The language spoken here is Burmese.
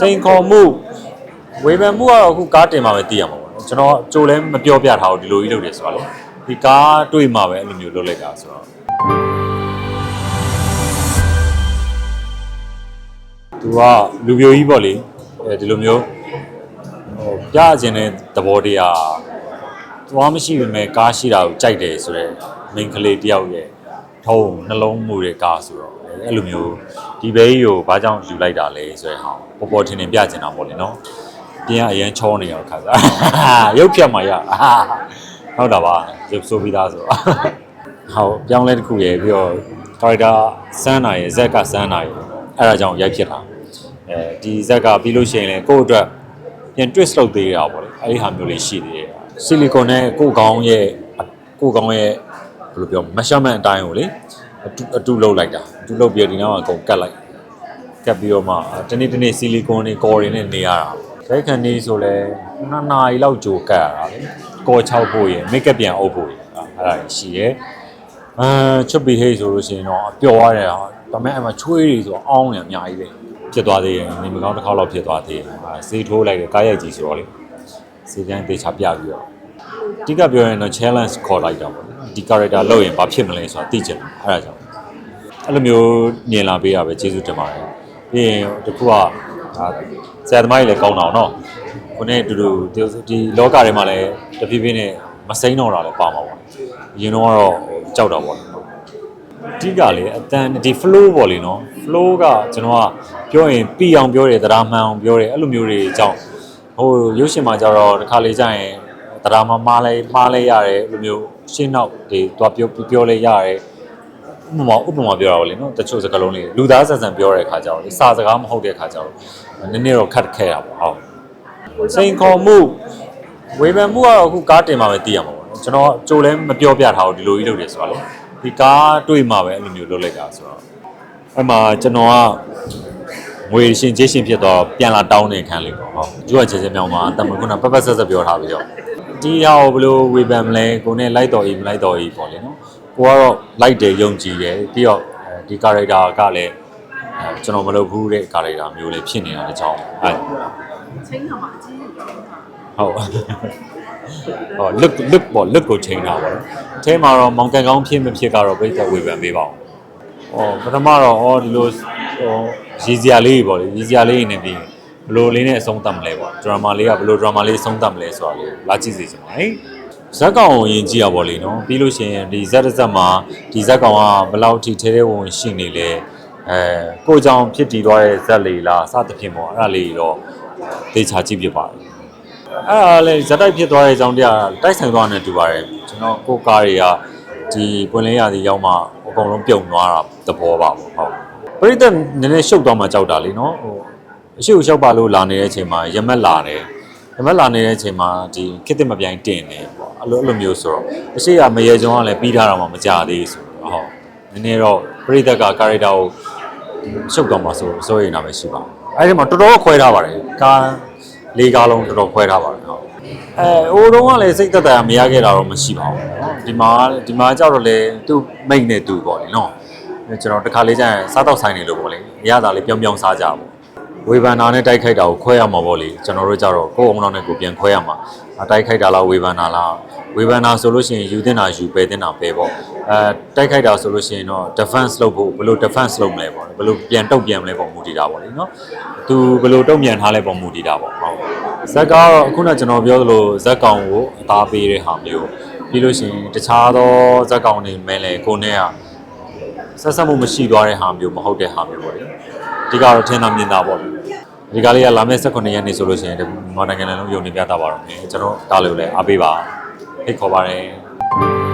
စိန်ခေါ်မှုဝေဖန်မှုကတော့အခုကားတင်มาပဲသိရမှာပေါ့နော်ကျွန်တော်ကြိုလဲမပြောပြထားဘူးဒီလိုကြီးလုပ်တယ်ဆိုတော့လေဒီကားတွေ့မှာပဲအဲ့လိုမျိုးလုပ်လိုက်တာဆိုတော့သူကလူပြိုကြီးပေါ့လေအဲဒီလိုမျိုးဟိုပြခြင်းတဲ့သဘောတရားသွားမရှိပေမဲ့ကားရှိတာကိုကြိုက်တယ်ဆိုတော့မိန်းကလေးတယောက်ရဲ့ထုံးနှလုံးမူတဲ့ကားဆိုတော့ အဲ့လိုမျိုးဒီဘေးကြီးကိုဘာကြောင့်ယူလိုက်တာလဲဆိုတဲ့ဟာကိုပေါ်ပေါ်ထင်ထင်ပြချင်တာပေါ့လေနော်ပြင်းကအရန်ချောနေအောင်ခါစားရုပ်ဖြတ်มาရအာဟုတ်တာပါရုပ်ဆိုးပြီးသားဆိုတော့ဟုတ်ပြောင်းလဲတစ်ခုရယ်ပြီးတော့ character စမ်းတာရယ်ဇက်ကစမ်းတာရယ်အဲ့ဒါကြောင့်ရိုက်ဖြစ်တာအဲဒီဇက်ကပြီးလို့ရှိရင်လည်းကိုယ့်အတွက်ပြန် twist လုပ်သေးတာပေါ့လေအဲ့ဒီဟာမျိုးလေးရှိသေးတယ်ဆီလီကွန်နဲ့ကိုယ့်ကောင်းရဲ့ကိုယ့်ကောင်းရဲ့ဘယ်လိုပြော measurement အတိုင်းကိုလေအတူအတူလုပ်လိုက်တာ အတူလုပ်ပြီးတော့ဒီနောက်မှာအကုန်ကတ်လိုက်ကပ်ပြီးတော့မှတနေ့တနေ့ဆီလီကွန်တွေကော်တွေနဲ့နေရတာရိုက်ခန်နေဆိုလဲနှစ်နာရီလောက်ကြိုကတ်ရတာလေကော်6ဖို့ရယ်မိတ်ကပ်ပြန်အုပ်ဖို့ရယ်အဲ့ဒါရှိရယ်အာချွတ်ပီဟေးဆိုလို့ရှိရင်တော့ပျော်ရတယ်ဟာဒါပေမဲ့အဲ့မှာချွေးတွေဆိုတော့အောင်းနေအများကြီးပဲဖြစ်သွားသေးတယ်နေမကောင်းတစ်ခေါက်လောက်ဖြစ်သွားသေးတယ်အာဈေးထိုးလိုက်တယ်ကားရိုက်ကြီးဆိုတော့လေဈေးတိုင်းသေချာပြပြီးတော့အဓိကပြောရင်တော့ challenge ခေါ်လိုက်တာပေါ့ဒီ character လုပ်ရင်ဘာဖြစ်မလဲဆိုတာသိချင်တယ်အဲ့ဒါကြောင့် အဲ့လိုမျိုးမြင်လာပေးရပဲကျေးဇူးတင်ပါတယ်ပြီးရင်တခုကဒါဆရာသမားကြီးလည်းကောင်းတာအောင်နော်ခုနေ့အတူတူဒီဒီလောကထဲမှာလည်းတဖြည်းဖြည်းနဲ့မစိမ့်တော့တာလည်းပါမှာပေါ့အရင်တော့ကတော့ကြောက်တာပေါ့အဓိကလေအတန်ဒီ flow ပေါ့လေနော် flow ကကျွန်တော်ကပြောရင်ပြအောင်ပြောတယ်တရားမှန်အောင်ပြောတယ်အဲ့လိုမျိုးတွေအကြောင်းဟိုရုပ်ရှင်မှာကြတော့တစ်ခါလေကြာရင်တရားမှမှားလဲမှားလဲရတယ်အဲ့လိုမျိုးရှင်းနောက်တွေသွားပြောပြောလဲရတယ် ဥပမာဥပမာပြောတာပေါ့လေနော်တချို့စကားလုံးလေးလူသားဆန်ဆန်ပြောတဲ့ခါကျတော့လေစာစကားမဟုတ်တဲ့ခါကျတော့နည်းနည်းတော့ခတ်ခဲတာပေါ့ဟုတ်စိန်ခေါ်မှုဝေဖန်မှုကတော့အခုကားတင်มาပဲသိရမှာပေါ့နော်ကျွန်တော်ကြိုလဲမပြောပြထားဘူးဒီလိုကြီးလုပ်တယ်ဆိုတော့လေဒီကားတွေ့မှာပဲအဲ့လိုမျိုးလုပ်လိုက်တာဆိုတော့အဲ့မှာကျွန်တော်ကငွေရှင်ချေးရှင်ဖြစ်တော့ပြန်လာတောင်းနေခံလေးပေါ့ဟုတ်ကျူကချေချေမြောင်းမှာတမန်ကုနာပက်ပက်ဆက်ဆက်ပြောထားပြီးတော့ဒီဟာကိုဘယ်လိုဝေဖန်မလဲကိုနဲ့လိုက်တော်ဤမလိုက်တော်ဤပေါ့လေနော် ကိုကတော့လိုက်တယ်ယုံကြည်တယ်ပြီးတော့အဲဒီ character ကလည်းအဲကျွန်တော်မလုပ်ဘူးတဲ့ character မျိုးလေးဖြစ်နေတာတကြောင်အဲချင်းကမှာအကြီးကြီးတော့ဟုတ်ဟော look look ပေါ့ look ကိုချိန်တာပေါ့အထဲမှာတော့မောင်ကန်ကောင်းဖြစ်မဖြစ်ကတော့ပြိဿဝေဖန်ပေးပါအောင်ဟောပထမတော့ဟောဒီလိုဟောရည်စရာလေးပေါ့လေရည်စရာလေးနေပြီးဘယ်လိုလေးနဲ့အဆုံးသတ်မလဲပေါ့ drama လေးကဘယ်လို drama လေးအဆုံးသတ်မလဲဆိုတာလေးလာကြည့်စီချင်ပါဟဲ့ ဇက်ကောင်ကိုယင်ကြည့်ရပါလိမ့်နော်ပြီးလို့ရှိရင်ဒီဇက်တစ်ဇက်မှာဒီဇက်ကောင်ကဘယ်လောက်ထိထဲထဲဝင်ရှိနေလဲအဲကိုကြောင့်ဖြစ်တည်သွားတဲ့ဇက်လေးလားစသဖြင့်ပေါ့အဲ့ဒါလေးတော့သေချာကြည့်ဖြစ်ပါတယ်အဲ့ဒါလည်းဇက်တိုက်ဖြစ်သွားတဲ့အကြောင်းတရားတိုက်ဆိုင်သွားနေတူပါတယ်ကျွန်တော်ကိုကားတွေကဒီပွင့်လင်းရသည်ရောက်မှအကုန်လုံးပြုံသွားတာသဘောပါပေါ့ဟုတ်ပရိသတ်နည်းနည်းရှုပ်သွားမှကြောက်တာလीနော်ဟိုအရှိကိုရှောက်ပါလို့လာနေတဲ့အချိန်မှာရမက်လာတယ်ဒါမဲ့လာနေတဲ့အချိန်မှာဒီခစ်တစ်မပြိုင်တင်နေပေါ့ အဲ့လိုအဲ့လိုမျိုးဆိုတော့အရှိကမရေကြုံကလည်းပြီးထားတော့မှမကြသေးဘူးဆိုတော့ဟုတ်နည်းနည်းတော့ပရိသတ်က character ကိုရှုပ်တော့မှဆိုစိုးရင်တာပဲရှိပါအဲ့ဒီမှာတော်တော်ခွဲထားပါတယ်ကားလေးကားလုံးတော်တော်ခွဲထားပါတယ်ဟုတ်အဲဟိုတုန်းကလည်းစိတ်သက်သာမရခဲ့တာတော့မရှိပါဘူးเนาะဒီမှာဒီမှာကြောက်တော့လေသူ့မိတ်နဲ့သူပေါ့လေနော်ကျွန်တော်တခါလေးကျရင်စားတော့ဆိုင်နေလို့ပေါ့လေအရသာလေးပြောင်းပြောင်းစားကြပေါ့ ဝေဘန်နာနဲ့တိုက်ခိုက်တာကိုခွဲရမှာပေါ့လေကျွန်တော်တို့ကြတော့ကိုယ့်အောင်နောက်နဲ့ကိုပြန်ခွဲရမှာအတိုက်ခိုက်တာလားဝေဘန်နာလား ဝေဘန်နာဆိုလို့ရှိရင်ယူတင်တာယူပယ်တင်တာပယ်ပေါ့အဲတိုက်ခိုက်တာဆိုလို့ရှိရင်တော့ defense လုပ်ဖို့ဘယ်လို defense လုပ်မလဲပေါ့ဘယ်လိုပြန်တုတ်ပြန်မလဲပေါ့မူတည်တာပေါ့လေနော်သူဘယ်လိုတုတ်ပြန်ထားလဲပေါ့မူတည်တာပေါ့ဟုတ်ဇက်ကတော့အခုနကကျွန်တော်ပြောသလိုဇက်ကောင်ကိုအသားပေးတဲ့ဟာမျိုးပြီးလို့ရှိရင်တခြားသောဇက်ကောင်တွေမဲလဲကိုနဲ့ကဆက်ဆက်မှုမရှိသွားတဲ့ဟာမျိုးမဟုတ်တဲ့ဟာမျိုးပေါ့လေဒီကတော့ထင်သာမြင်သာပေါ့လေဒီကလေးကလာမယ့်18ရက်နေ့ဆိုလို့ရှိရင်ဒီမော်ဒန်ကန်လုံးယုံနေပြတာပါတော့မယ်ကျွန်တော်ကားလေးကိုလည်းအားပေးပါ ဖိတ်ခေါ်ပါတယ်